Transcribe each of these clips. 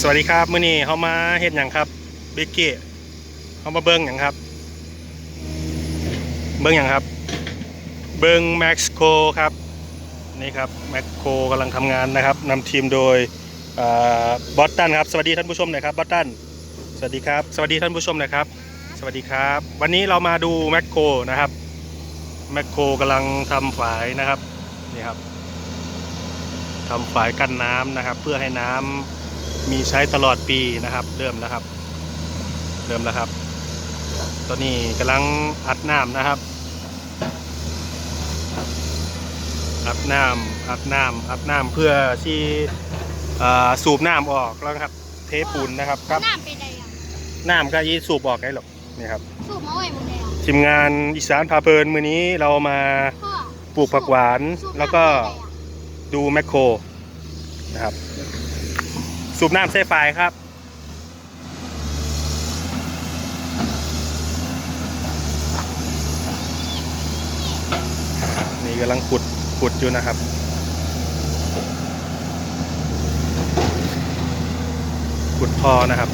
สวัสดีครับมื้อนี้เขามาเฮ็ดหยังครับเบกกี้เขามาเบิ่งหยังครับ เบิ่งหยังครับ เบิ่งแม็กซ์โคครับนี่ครับแม็กโคกำลังทำงานนะครับนำทีมโดยบอสตันครับสวัสดีท่านผู้ชมหน่อยครับบอสตันสวัสดีครับสวัสดีท่านผู้ชมหน่อยครับ สวัสดีครับ วันนี้เรามาดูแมคโคนะครับแมคโครกำลังทำฝายนะครับนี่ครับทำฝายกั้นน้ำนะครับ เพื่อให้น้ำ มีใช้ตลอดปีนะครับ เริ่มแล้วครับ เริ่มแล้วครับ ตอนนี้กำลังอัดน้ำนะครับ อัดน้ำอัดน้ำอัดน้ำเพื่อที่อ่าสูบน้ำออกแล้วนะครับ เทปูนนะครับครับน้ำเป็นไงอะน้ำก็ยีสูบออกไงหรอกนี่ครับสูบมาไว้หมดเลยอะทีมงานอีสานพาเพลินมือนี้เรามาพ่อปลูกผักหวานสูบน้ำแล้วก็เป็นไงอะดูแมคโครนะครับ สูบน้ำเซฟไฟครับ นี่กำลังขุดขุดอยู่นะครับขุดพอนะครับ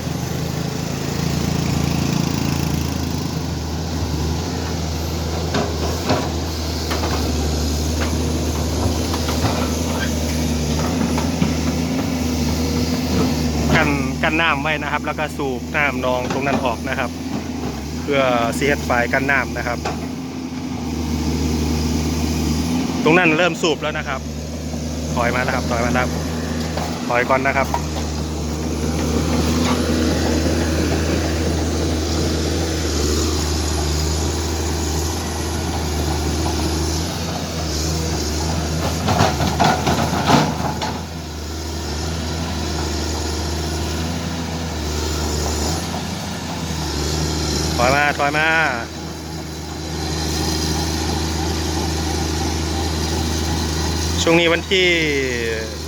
กั น้ำไว้นะครับ แล้วก็สูบน้ำนองตรงนั้นออกนะครับ เพื่อเสียดไฟกันน้ำนะครับ ตรงนั้นเริ่มสูบแล้วนะครับ ถอยมาแล้วครับ ถอยมาแล้วถอยก่อนนะครับ ถอยมาถอมาช่วงนี้วันที่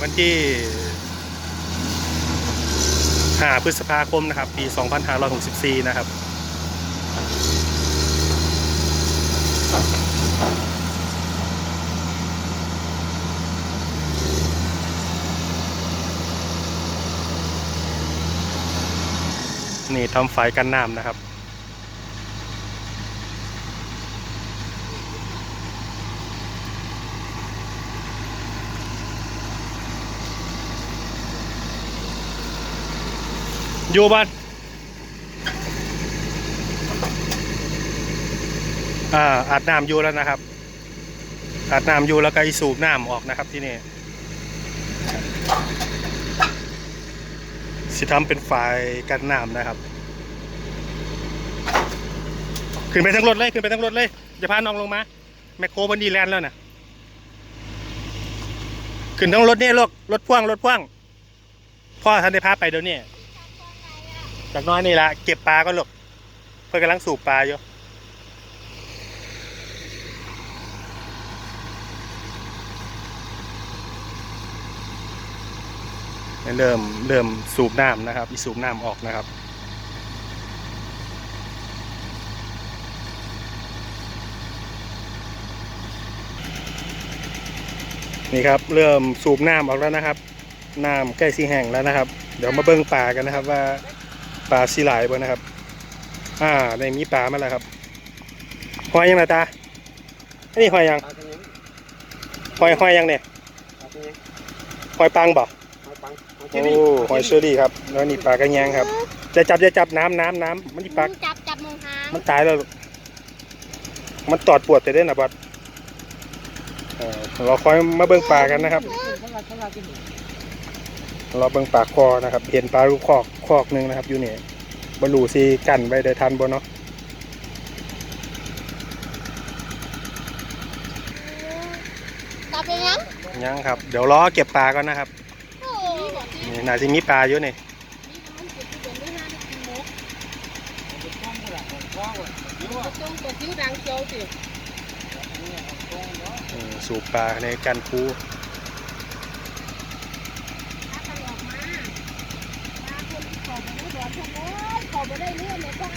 วันที่5พฤษภาคมนะครับ ปี 2564 นะครับ นี่ทำฝายกันน้ำนะครับ อยู่บ้านอ่าอาบน้ำอยู่แล้วนะครับอาบน้ำอยู่แล้วก็อีสูบน้ำออกนะครับที่นี่สิทำเป็นฝ่ายกันน้ำนะครับ ขึ้นไปทั้งรถเลย ขึ้นไปทั้งรถเลยอย่าพาน้องลงมา แมคโครบันดีแลนด์แล้วนะขึ้นทั้งรถเนี่ยรถรถพ่วงรถพ่วงพ่อท่านได้พาไปเดี๋ยวนี้ จากน้อยนี่ละเก็บปลาก็หลบเพื่อนกำลังสูบปลาอยู่เริ่มเริ่มสูบน้ำนะครับ อีสูบน้ำออกนะครับนี่ครับเริ่มสูบน้ำออกแล้วนะครับน้ำใกล้สีแห้งแล้วนะครับ เดี๋ยวมาเบิ้งปลากันนะครับว่า ปลาสีหลายบ่นะครับ อ่าในมีปลามาแล้วครับหอยยังไงตาอันนี้หอยยังปลาเป็นยังหอยหอยยังเนี่ยปลาเป็นยังหอยปังบ่ปลาปังปลาเชโอ้อรี่หอยเชอรี่ครับแล้วนี่ปลากระแยงครับ จะจับจะจับน้ำน้ำน้ำมันที่ปลาจับจับมองหางมันตายแล้วลูกมันตอดปวดแต่ได้นะบอดเออเราคอยมาเบิ่งปลากันนะครับ เขาว่าเขาว่ากินหมูเราเบิ่งปลาคอนะครับเห็นปลาลูกคอกคอกหนึ่งนะครับอยู่นี่บรรลุซีกันไว้ได้ทันบ่เนาะจับเป็นยังยังครับ เดี๋ยวรอเก็บปลาก่อนนะครับโอ้นี่น่าจะมีปลาอยู่นี่เป็นท้องกูละของท้องกูละเดี๋ยวว่าต้องตัวคิ้วดังเจียวสิเนี่ยของท้องเนาะอืมสูบปลาในกันคู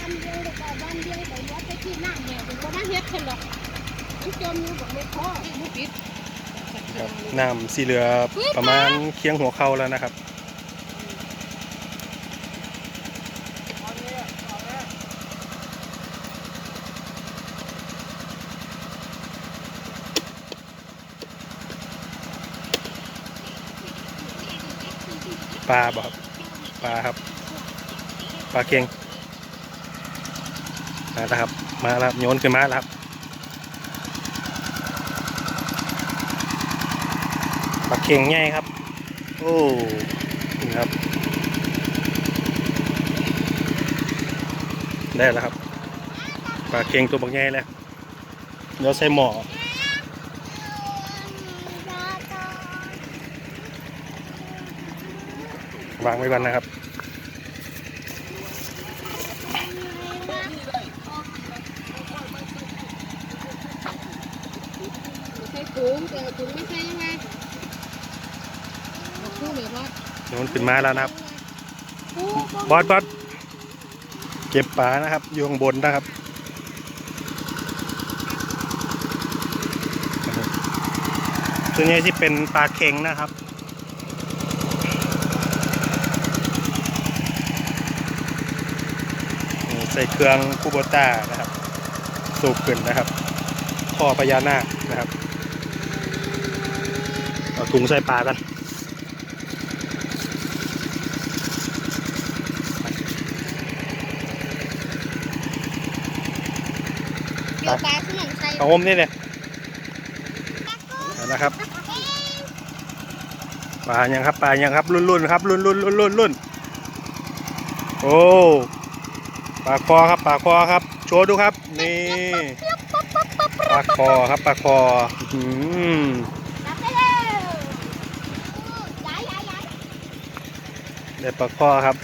ันเดียวแต่วันเดียวแต่วัดไปที่หน้าแม่ถึงก็ได้เฮ็ดนหรอกมันจมอยู่บอกไอม่ปิดรน้ำสีเหลือประมาณเคียงหัวเข่าแล้วนะครับปลาบ่ครับปลาครับปลาเคียง มาแล้วครับ มาแล้วโยนขึ้นมาแล้วครับปลาเค็งใหญ่ครับ โอ้นี่ครับ ได้แล้วครับปลาเค็งตัวบักใหญ่แล้วเดี๋ยวใส่หม้อวางไว้ก่อนนะครับ ถุงแต่ถุงไม่ใช่ยังไงพูดเลยว่าโยนขึ้นมาแล้วนะครับปูบอสบอสเก็บปลานะครับ อยู่ข้างบนนะครับ ตัวนี้ที่เป็นปลาเค็งนะครับนี่ใส่เครื่องคูโบต้านะครับ สูบขึ้นนะครับท่อพญานาคนะครับ เอาถุงใส่ปลากันเดี๋ยวปลาขนมใส่เอาอมนี่เนี่ยเอานะครับปลายังครับปลายังครับรุ่นรุ่นครับรุ่นรุ่นรุ่นรุ่นรุ่นโอ้ปลาคอครับปลาคอครับ โชว์ดูครับ นี่ปลาคอครับปลาคออืม รับไปเลยย้ายย้ายย้าย ได้ปลาคอครับ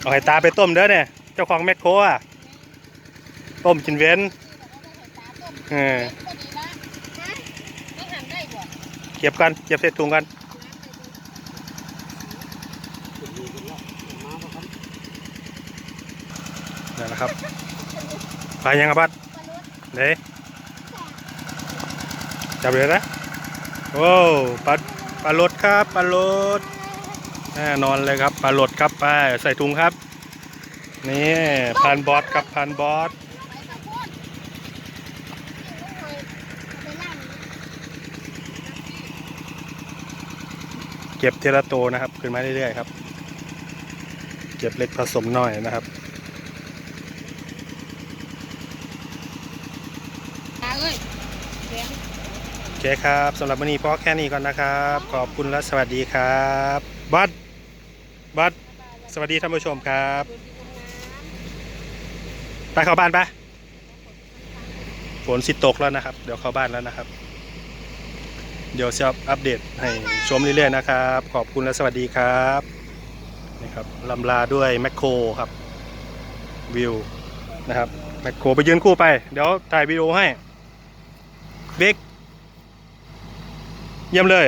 เอาให้ตาไปต้มเด้อเนี่ย เจ้าของแมคโครอะ ต้มกินเว้นเออก็ดีนะนะไม่หันได้บ่เก็บกันเก็บใส่ถุงกันนั่นแหละครับปลายังครับบัดเด้จับเลยนะโอ้ปลา ปลาลดครับปลาลดแน่นอนเลยครับปลาลดครับไปใส่ถุงครับ นี่พันบอสครับพันบอสเก็บเทละโตนะครับ ขึ้นมาเรื่อยๆครับ เก็บเล็กผสมน้อยนะครับ ตาเอ้ยเสียง โอ เคครับสำหรับวันนี้พอแค่นี้ก่อนนะครับ ขอบคุณและสวัสดีครับบัสบัสสวัสดีท่านผู้ชมครับ ไปเข้าบ้านปะฝนสิตกแล้วนะครับ เดี๋ยวเข้าบ้านแล้วนะครับ เดี๋ยวจะอัปเดตให้ชมเรื่อยๆนะครับ ขอบคุณและสวัสดีครับนี่ครับลำลาด้วยแมคโครครับวิวนะครับแมคโครไปยืนคู่ไป เดี๋ยวถ่ายวิดีโอให้บิ๊ก เยี่ยมเลย